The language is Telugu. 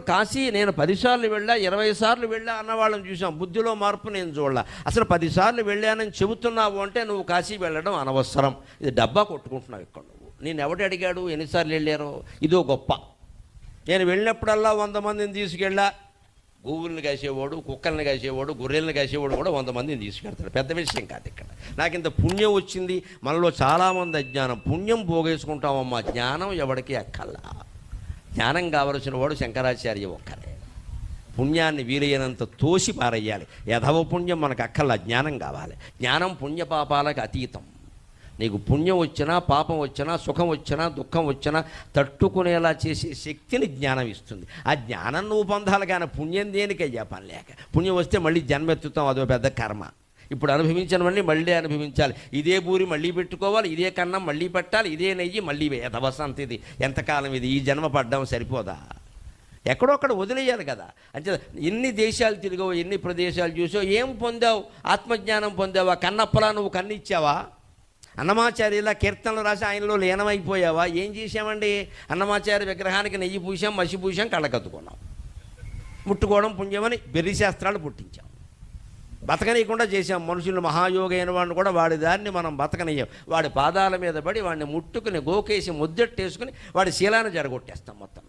కాశీ నేను పదిసార్లు వెళ్ళా ఇరవై సార్లు వెళ్ళా అన్న వాళ్ళని చూసాం బుద్ధిలో మార్పు నేను చూడలా. అసలు పదిసార్లు వెళ్ళానని చెబుతున్నావు అంటే నువ్వు కాశీ వెళ్ళడం అనవసరం. ఇది డబ్బా కొట్టుకుంటున్నావు ఇక్కడ నువ్వు. నేను ఎవడు అడిగాడు? ఎన్నిసార్లు వెళ్ళారో? ఇదో గొప్ప. నేను వెళ్ళినప్పుడల్లా వంద మందిని తీసుకెళ్ళా. గూగుల్ని కాసేవాడు కుక్కల్ని కాసేవాడు గొర్రెల్ని కాసేవాడు కూడా వంద మందిని తీసుకెళ్తాడు. పెద్ద విషయం కాదు ఇక్కడ. నాకు ఇంత పుణ్యం వచ్చింది. మనలో చాలామంది అజ్ఞానం. పుణ్యం పోగేసుకుంటామమ్మా. జ్ఞానం ఎవడికి అక్కల్లా జ్ఞానం కావలసిన వాడు శంకరాచార్య ఒక్కరే పుణ్యాన్ని వీలైనంత తోసి పారేయాలి. యథవ పుణ్యం మనకు అక్కర్లా జ్ఞానం కావాలి. జ్ఞానం పుణ్యపాపాలకు అతీతం. నీకు పుణ్యం వచ్చినా పాపం వచ్చినా సుఖం వచ్చినా దుఃఖం వచ్చినా తట్టుకునేలా చేసే శక్తిని జ్ఞానం ఇస్తుంది. ఆ జ్ఞానం నువ్వు పొందాలి కానీ పుణ్యం దేనికయ్యా పని లేక? పుణ్యం వస్తే మళ్ళీ జన్మెత్తుతాం అదో పెద్ద కర్మ. ఇప్పుడు అనుభవించినవన్నీ మళ్ళీ అనుభవించాలి. ఇదే బూరి మళ్ళీ పెట్టుకోవాలి ఇదే కన్నం మళ్ళీ పెట్టాలి ఇదే నెయ్యి మళ్ళీ యథవసంత ఇది. ఎంతకాలం ఇది? ఈ జన్మ పడ్డం సరిపోదా? ఎక్కడొక్కడ వదిలేయాలి కదా. అంటే ఎన్ని దేశాలు తిరిగావు ఎన్ని ప్రదేశాలు చూసావు ఏం పొందావు? ఆత్మజ్ఞానం పొందావా? కన్నప్పలా నువ్వు కన్నిచ్చావా? అన్నమాచార్యులా కీర్తనలు రాసి ఆయనలో లీనమైపోయావా? ఏం చేశామండి? అన్నమాచార్య విగ్రహానికి నెయ్యి పూసాం మసి పూసాం కళ్ళకత్తుకున్నాం. ముట్టుకోవడం పుణ్యమని బెర్రి శాస్త్రాలు పుట్టించాం. బతకనీయకుండా చేసాం మనుషులు మహాయోగి అయిన వాడిని కూడా వాడి దాన్ని మనం బతకనీయం. వాడి పాదాల మీద పడి వాడిని ముట్టుకుని గోకేసి ముద్దెట్టేసుకుని వాడి శీలాన్ని జరగొట్టేస్తాం మొత్తం